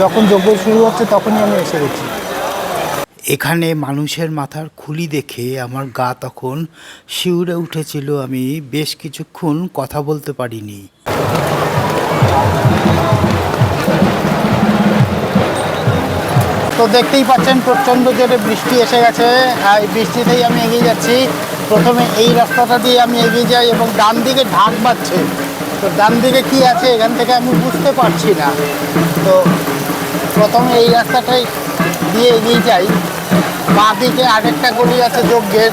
যখন যজ্ঞ শুরু হচ্ছে তখনই আমি এসে গেছি এখানে মানুষের মাথার খুলি দেখে আমার গা তখন শিউরে উঠেছিল। আমি বেশ কিছুক্ষণ কথা বলতে পারিনি। তো দেখতেই পাচ্ছেন প্রচণ্ড জোরে বৃষ্টি এসে গেছে। আর এই বৃষ্টিতেই আমি এগিয়ে যাচ্ছি। প্রথমে এই রাস্তাটা দিয়ে আমি এগিয়ে যাই এবং ডান দিকে ঢাক বাজছে। তো ডান দিকে কি আছে এখান থেকে আমি বুঝতে পারছি না। তো প্রথমে এই রাস্তাটাই দিয়ে এগিয়ে যাই। বাঁ দিকে আরেকটা গলি আছে যজ্ঞের।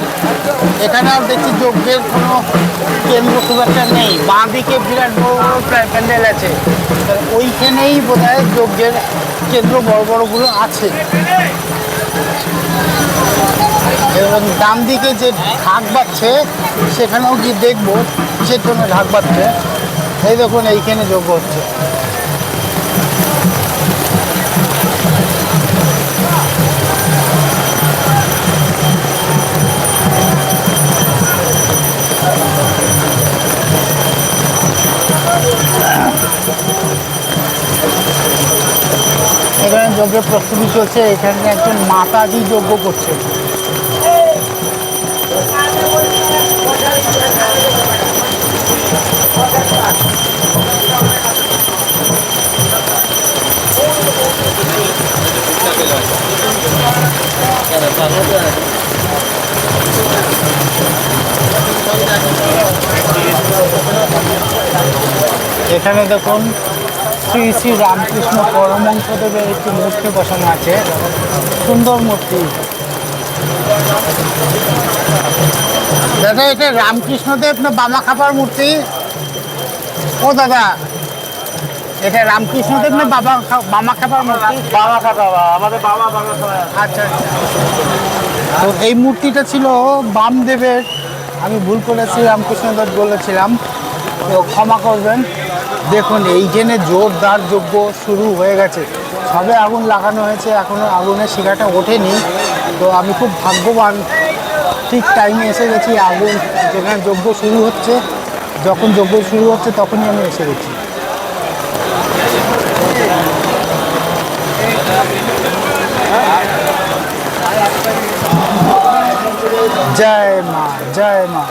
এখানেও দেখছি যজ্ঞের কোনো কেন্দ্র খুব একটা নেই। বাঁ দিকে বিরাট বড় বড় প্রায় প্যান্ডেল আছে। ওইখানেই বোধ হয় যজ্ঞের কেন্দ্র বড় বড়গুলো আছে। এবং ডান দিকে যে ঢাক বাচ্ছে সেখানেও গিয়ে দেখব সে জন্য ঢাক বাচ্ছে এই দেখুন, এইখানে যোগ্য হচ্ছে। এখানে যজ্ঞের প্রস্তুতি চলছে। এখানে একজন মাতাজি যজ্ঞ করছে। এখানে দেখুন শ্রী শ্রী রামকৃষ্ণ পরমহংসদেবের একটি মূর্তি বসানো আছে। সুন্দর মূর্তি। দাদা এটা রামকৃষ্ণদেব না বামা খাপার মূর্তি? ও দাদা এটা রামকৃষ্ণদেব না বাবা বামা খাপার মূর্তি? বাবা খাতা আমাদের বাবা বাবা আচ্ছা আচ্ছা। তো এই মূর্তিটা ছিল বামদেবের। আমি ভুল করেছি রামকৃষ্ণদেব বলেছিলাম। ক্ষমা করবেন। দেখুন এইখানে জোরদার যজ্ঞ শুরু হয়ে গেছে। সবে আগুন লাগানো হয়েছে এখনও আগুনের শিখাটা ওঠেনি। তো আমি খুব ভাগ্যবান। ঠিক টাইমে এসে গেছি, আগুন যেখানে যজ্ঞ শুরু হচ্ছে। যখন যজ্ঞ শুরু হচ্ছে, তখনই আমি এসে গেছি। জয় মা জয় মা।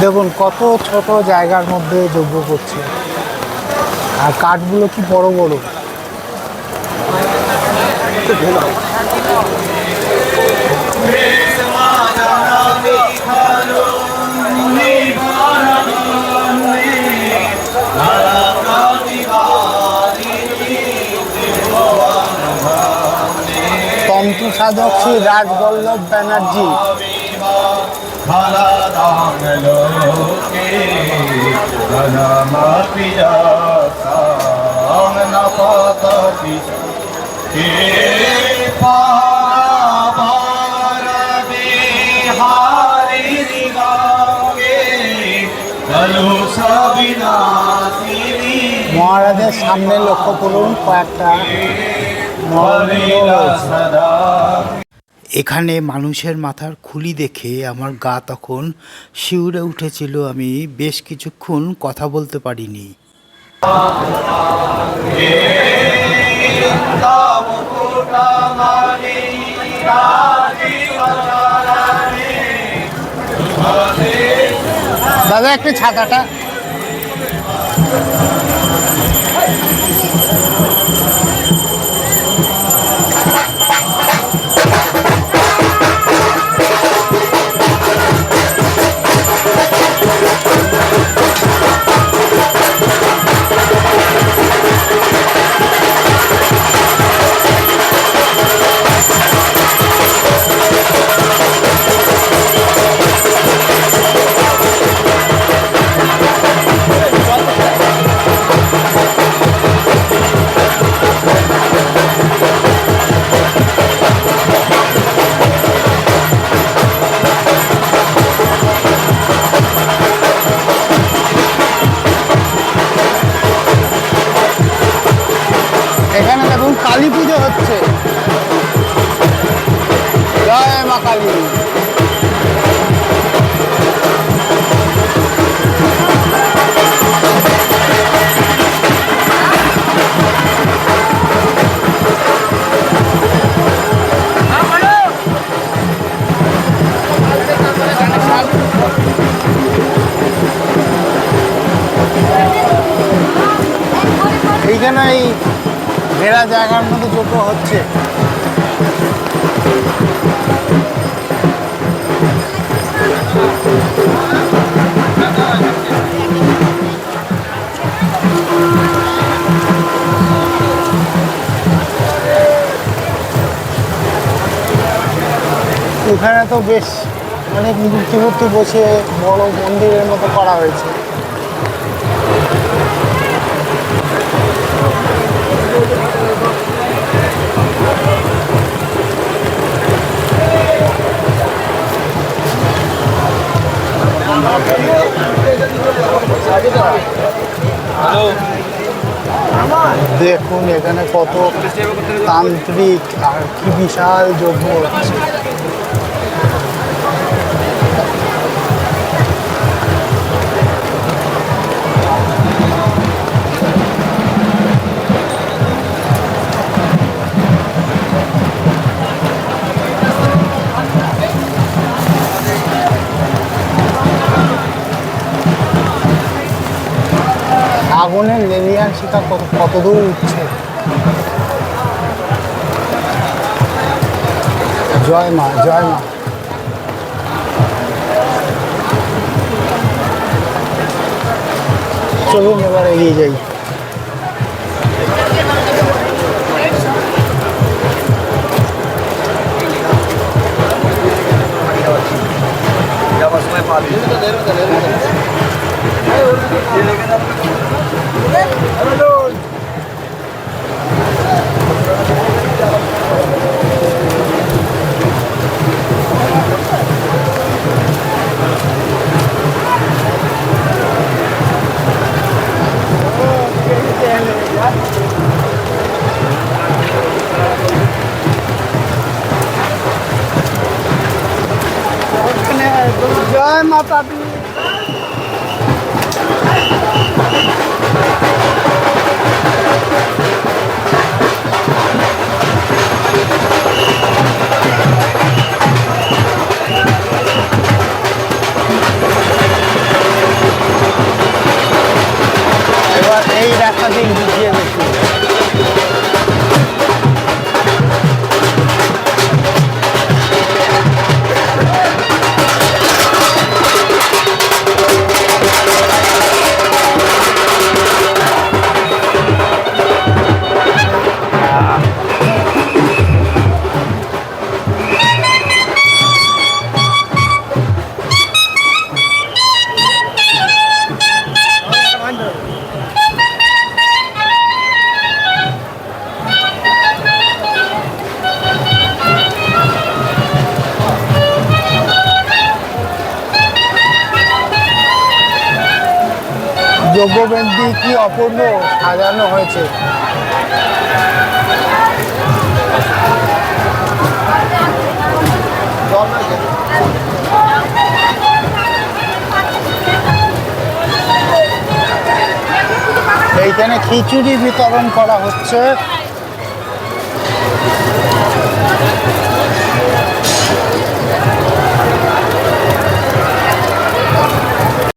দেখুন কত ছোট জায়গার মধ্যে যজ্ঞ করছে আর কাঠগুলো কি বড় বড়? শ্রী রাজবল্লভ ব্যানার্জি মহারাজের সামনে লক্ষ্য করুন কয়েকটা রয়েছে। এখানে মানুষের মাথার খুলি দেখে আমার গা তখন শিউরে উঠেছিল। আমি বেশ কিছুক্ষণ কথা বলতে পারিনি। দাদা, একটু ছাতাটা। মা কালী এইখানে এই ঘেরা জায়গার মধ্যে যোগ্য হচ্ছে। এখানে তো বেশ অনেক মূর্তি মূর্তি বসে বড় মন্দিরের মতো করা হয়েছে। দেখুন এখানে কত তান্ত্রিক আর কি বিশাল যজ্ঞ আগুনের লেলিয়ান শিখা কত কত দূর উঠছে? জয় মা জয় মা। চলুন এবার এগিয়ে যাই। জয় মাতা দি এবার যজ্ঞবেদী কি অপূর্ব সাজানো হয়েছে? এইখানে খিচুড়ি বিতরণ করা হচ্ছে।